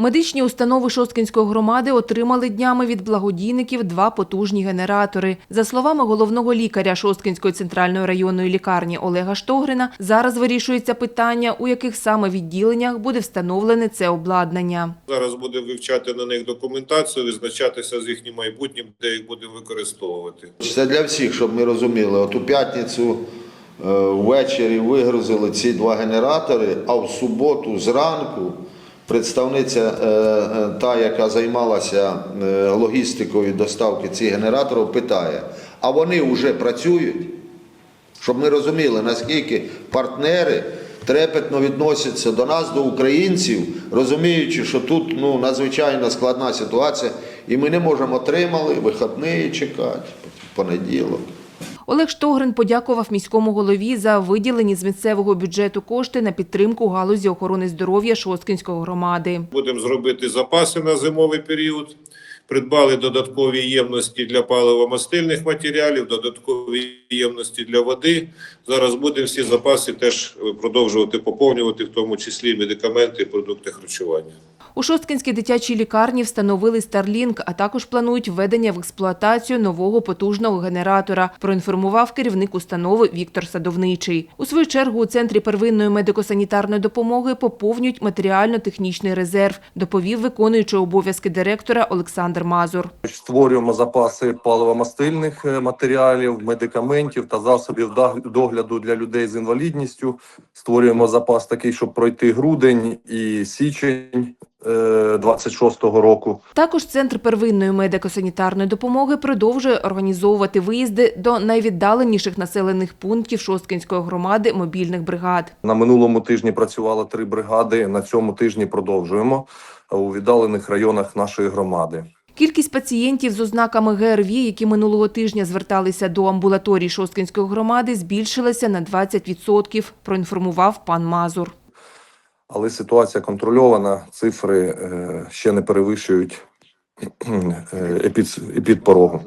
Медичні установи Шосткинської громади отримали днями від благодійників два потужні генератори. За словами головного лікаря Шосткинської центральної районної лікарні Олега Штогрина, зараз вирішується питання, у яких саме відділеннях буде встановлене це обладнання. Зараз будемо вивчати на них документацію, визначатися з їхнім майбутнім, де їх будемо використовувати. Це для всіх, щоб ми розуміли. От у п'ятницю е, ввечері вигрузили ці два генератори, а в суботу зранку представниця, е, е, та, яка займалася е, логістикою доставки цих генераторів, питає, а вони вже працюють? Щоб ми розуміли, наскільки партнери трепетно відносяться до нас, до українців, розуміючи, що тут ну, надзвичайно складна ситуація, і ми не можемо отримали вихідні чекати, понеділок. Олег Штогрин подякував міському голові за виділені з місцевого бюджету кошти на підтримку галузі охорони здоров'я Шосткинської громади. Будемо зробити запаси на зимовий період. Придбали додаткові ємності для паливо-мастильних матеріалів, додаткові ємності для води. Зараз будемо всі запаси теж продовжувати поповнювати, в тому числі медикаменти і продукти харчування. У Шосткинській дитячій лікарні встановили Starlink, а також планують введення в експлуатацію нового потужного генератора, проінформував керівник установи Віктор Садовничий. У свою чергу у Центрі первинної медико-санітарної допомоги поповнюють матеріально-технічний резерв, доповів виконуючий обов'язки директора Олександр Мазур. Створюємо запаси паливомастильних е, матеріалів, медикаментів та засобів догляду для людей з інвалідністю. Створюємо запас такий, щоб пройти грудень і січень 26-го року. Також Центр первинної медико-санітарної допомоги продовжує організовувати виїзди до найвіддаленіших населених пунктів Шосткинської громади мобільних бригад. На минулому тижні працювало три бригади. На цьому тижні продовжуємо у віддалених районах нашої громади. Кількість пацієнтів з ознаками ГРВІ, які минулого тижня зверталися до амбулаторій Шосткинської громади, збільшилася на 20%, проінформував пан Мазур. Але ситуація контрольована, цифри е, ще не перевищують е, епід, епідпорогу.